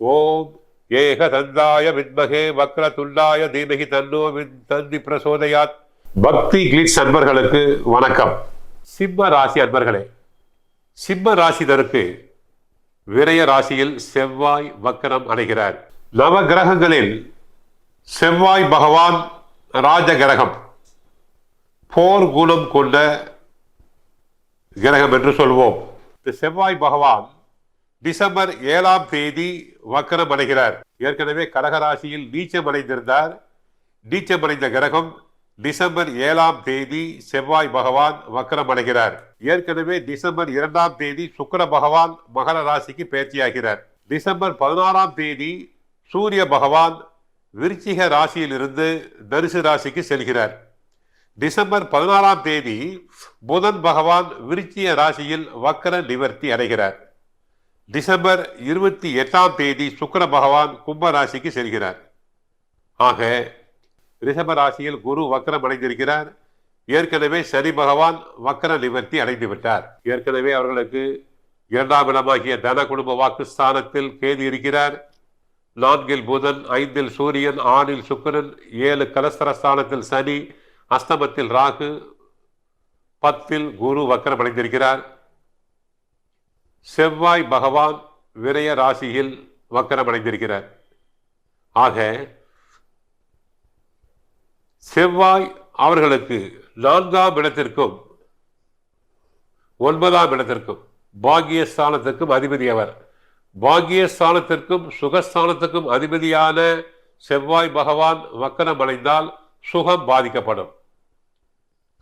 ஓம் ஏக தந்தாய வித்மகே வக்ர துண்டாய தீமகி தன்னோ வித் தந்தி பிரசோதயாத். பக்தி கிளிட்ஸ் அன்பர்களுக்கு வணக்கம். சிம்ம ராசி அன்பர்களே சிம்ம ராசிதருக்கு விரய ராசியில் செவ்வாய் வக்கரம் அடைகிறார். நவ கிரகங்களில் செவ்வாய் பகவான் ராஜ கிரகம் போர் குணம் கொண்ட கிரகம் என்று சொல்வோம். இந்த செவ்வாய் பகவான் டிசம்பர் ஏழாம் தேதி வக்கரம் அடைகிறார். ஏற்கனவே கடகராசியில் நீச்சம் அடைந்திருந்தார் நீச்சம் அடைந்த கிரகம் டிசம்பர் ஏழாம் தேதி செவ்வாய் பகவான் வக்கரம் அடைகிறார். ஏற்கனவே டிசம்பர் இரண்டாம் தேதி சுக்கிர பகவான் மகர ராசிக்கு பேச்சியாகிறார் டிசம்பர் பதினாறாம் தேதி சூரிய பகவான் விருச்சிக ராசியிலிருந்து தனுசு ராசிக்கு செல்கிறார். டிசம்பர் பதினாறாம் தேதி புதன் பகவான் விருச்சிய ராசியில் வக்கர நிவர்த்தி அடைகிறார். டிசம்பர் இருபத்தி எட்டாம் தேதி சுக்கர பகவான் கும்ப ராசிக்கு செல்கிறார். ஆக ரிஷப ராசியில் குரு வக்கரம் அடைந்திருக்கிறார். ஏற்கனவே சனி பகவான் வக்கர நிவர்த்தி அடைந்து விட்டார். ஏற்கனவே அவர்களுக்கு இரண்டாம் இடமாகிய தன குடும்ப வாக்குஸ்தானத்தில் கேது இருக்கிறார். நான்கில் புதன் ஐந்தில் சூரியன் ஆறில் சுக்கரன் ஏழு கலஸ்தரஸ்தானத்தில் சனி அஸ்தமத்தில் ராகு பத்தில் குரு வக்கரம் அடைந்திருக்கிறார். செவ்வாய் பகவான் விரய ராசியில் வக்கரம் அடைந்திருக்கிறார் ஆக செவ்வாய் அவர்களுக்கு நான்காம் இடத்திற்கும் ஒன்பதாம் இடத்திற்கும் பாகியஸ்தானத்திற்கும் அதிபதி அவர் பாகியஸ்தானத்திற்கும் சுகஸ்தானத்துக்கும் அதிபதியான செவ்வாய் பகவான் வக்கரம் அடைந்தால் சுகம் பாதிக்கப்படும்.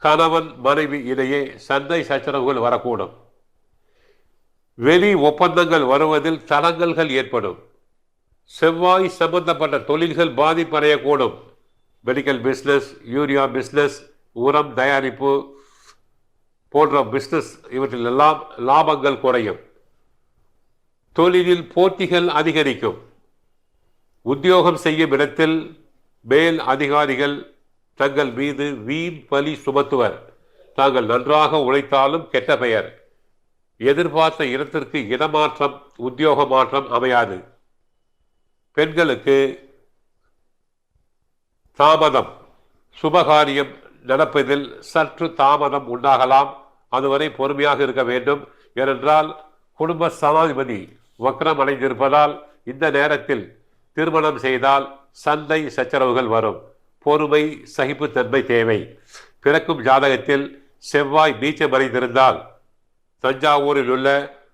கணவன் மனைவி இடையே சண்டை சச்சரவுகள் வரக்கூடும். வெளி ஒப்பந்தங்கள் வருவதில் தடங்கல்கள் ஏற்படும். செவ்வாய் சம்பந்தப்பட்ட தொழில்கள் பாதிப்படையக்கூடும். மெடிக்கல் பிஸ்னஸ் யூரியா பிஸ்னஸ் உரம் தயாரிப்பு போன்ற பிஸ்னஸ் இவற்றில் எல்லாம் லாபங்கள் குறையும். தொழிலில் போட்டிகள் அதிகரிக்கும். உத்தியோகம் செய்யும் இடத்தில் மேல் அதிகாரிகள் தங்கள் மீது வீண் பலி சுமத்துவர். தாங்கள் நன்றாக உழைத்தாலும் கெட்ட பெயர். எதிர்பார்த்த இடத்திற்கு இடமாற்றம் உத்தியோக மாற்றம் அமையாது. பெண்களுக்கு தாமதம் சுபகாரியம் நடப்பதில் சற்று தாமதம் உண்டாகலாம். அதுவரை பொறுமையாக இருக்க வேண்டும். ஏனென்றால் குடும்ப சனாதிபதி வக்ரம் அடைந்திருப்பதால் இந்த நேரத்தில் திருமணம் செய்தால் சண்டை சச்சரவுகள் வரும். பொறுமை சகிப்புத்தன்மை தேவை. பிறக்கும் ஜாதகத்தில் செவ்வாய் நீச்சம் அடைந்திருந்தால் தஞ்சாவூரில் உள்ள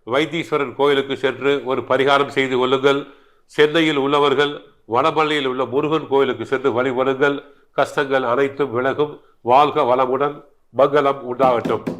வைத்தீஸ்வரன் கோயிலுக்கு சென்று ஒரு பரிகாரம் செய்து கொள்ளுங்கள். சென்னையில் உள்ளவர்கள் வடபள்ளியில் உள்ள முருகன் கோயிலுக்கு சென்று வழிபடுங்கள் கஷ்டங்கள் அனைத்தும் விலகும். வாழ்க வளமுடன். மங்களம் உண்டாகட்டும்.